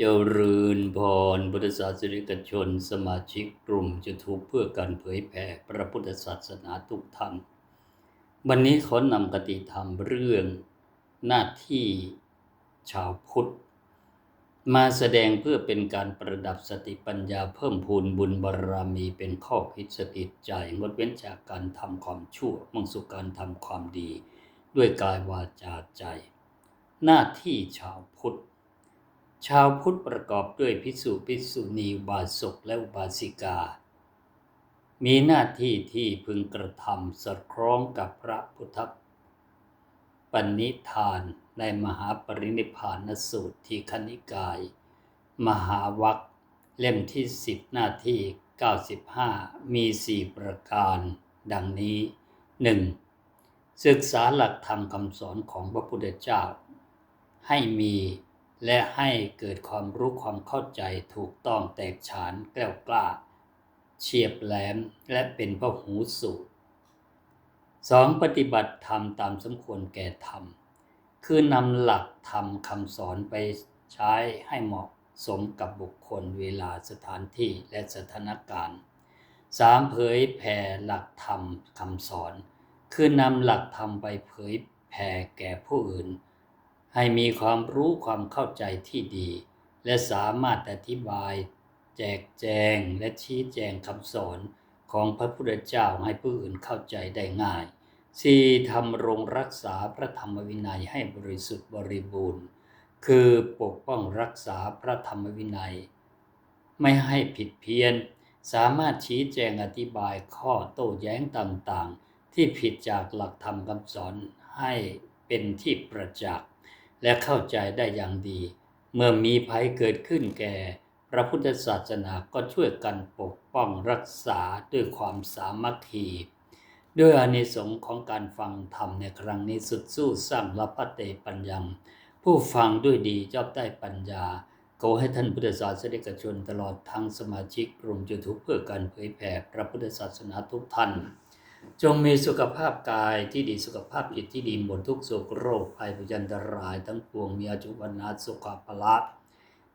เจริญพรพุทธศาสนิกชน สมาชิกกลุ่มจะถูกเพื่อการเผยแผ่พระพุทธศาสนาทุกท่าน วันนี้ขอนำกติธรรมเรื่องหน้าที่ชาวพุทธ มาแสดงเพื่อเป็นการประดับสติปัญญาเพิ่มพูนบุญบารรมีเป็นข้อคิดสติใจงดเว้นจากการทำความชั่วมุ่งสู่การทำความดี ด้วยกายวาจาใจ หน้าที่ชาวพุทธ ชาวพุทธประกอบด้วยภิกษุภิกษุณีบาสกและอุบาสิกา มีหน้าที่ที่พึงกระทำสอดคล้องกับพระพุทธปณิธานในมหาปรินิพพานสูตรที่คณิกาย มหาวัคเล่มที่สิบหน้าที่ 95 มีสี่ประการ ดังนี้ 1. ศึกษาหลักธรรมคำสอนของพระพุทธเจ้า ให้มี และให้เกิดความรู้ความเข้าใจถูกต้องแตกฉานแกล้วกล้า เฉียบแหลมและเป็นพระหูสูตรสองปฏิบัติธรรมตามสมควรแก่ธรรม คือนำหลักธรรมคำสอนไปใช้ให้เหมาะสมกับบุคคลเวลาสถานที่และสถานการณ์สามเผยแผ่หลักธรรมคำสอน คือนำหลักธรรมไปเผยแผ่แก่ผู้อื่น ให้มีความรู้ความเข้าใจที่ดี และสามารถอธิบาย แจกแจงและชี้แจงคำสอนของพระพุทธเจ้าให้ผู้อื่นเข้าใจได้ง่ายสี่ทำรงรักษาพระธรรมวินัยให้บริสุทธิ์บริบูรณ์ คือปกป้องรักษาพระธรรมวินัย ไม่ให้ผิดเพี้ยน สามารถชี้แจงอธิบายข้อโต้แย้งต่างๆ ที่ผิดจากหลักธรรมคำสอนให้เป็นที่ประจักษ์ และเข้าใจได้อย่างดี เมื่อมีภัยเกิดขึ้นแก่ พระพุทธศาสนาก็ช่วยกันปกป้องรักษาด้วยความสามัคคีด้วยอานิสงส์ของการฟังธรรมในครั้งนี้สุดสู้สร้างละพะเตปัญญังผู้ฟังด้วยดีจอบได้ปัญญาขอให้ท่านพุทธศาสนิกชนตลอดทั้งสมาชิกกลุ่มจุทุกเพื่อการเผยแผ่พระพุทธศาสนาทุกท่าน จงมีสุขภาพกายที่ดีสุขภาพจิตที่ดีหมดทุกโศกโรคภัยพยันตราย ทั้งปวงมีอายุวันนาสุขภาละ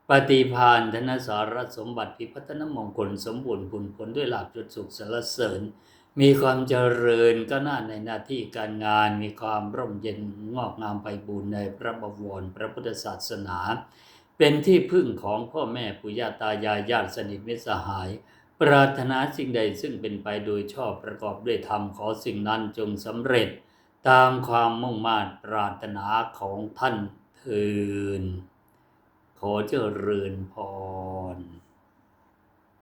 ปฏิพานธนสารสมบัติพิพัฒนมงคลสมบูรณ์ผลผลด้วยลาภจุดสุขสารเสริญ มีความเจริญก็หน้าในหน้าที่การงานมีความร่มเย็นงอกงามไปบูรในพระบวรพระพุทธศาสนา เป็นที่พึ่งของพ่อแม่ปุญาตายายญาติสนิทมิตรสหาย ปรารถนาสิ่งใดซึ่งเป็นไปโดยชอบประกอบด้วยธรรมขอสิ่งนั้นจงสำเร็จ ตามความมุ่งมา่ปรารถนาของท่านเทินขอเจริญพร